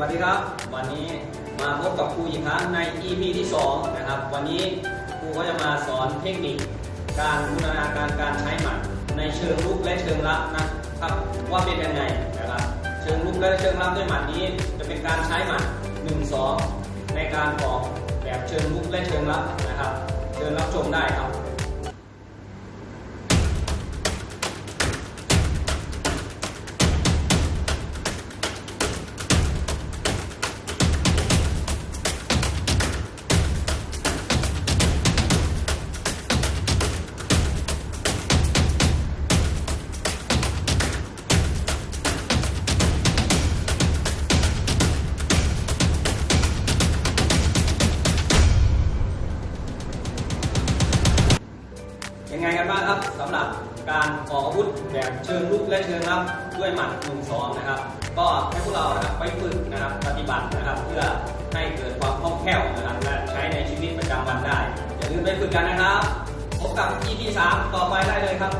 วัสดีครับ วันนี้มาพบกับครูอีกครั้งใน EP ที่ 2 นะครับ วันนี้ครูก็จะมาสอนเทคนิค การบูรณาการการใช้หมัดในเชิงลุกและเชิงรับนะครับว่าเป็นยังไงนะครับ เชิงลุกและเชิงรับด้วยหมัดนี้ จะเป็นการใช้หมัด1 2 ในการออกแบบเชิงลุกและเชิงรับนะครับ เชิญรับชมได้ครับ ยังไงกันบ้างครับสำหรับการออกอาวุธแบบเชิงลุกและเชิงรับด้วยหมัดหนึ่งสองนะครับ ก็ให้พวกเรานะครับไปฝึกนะครับปฏิบัตินะครับเพื่อให้เกิดความคล่องแคล่วนะครับและใช้ในชีวิตประจำวันได้ อย่าลืมไปฝึกกันนะครับ พบกับ EP 3 ต่อไปได้เลยครับ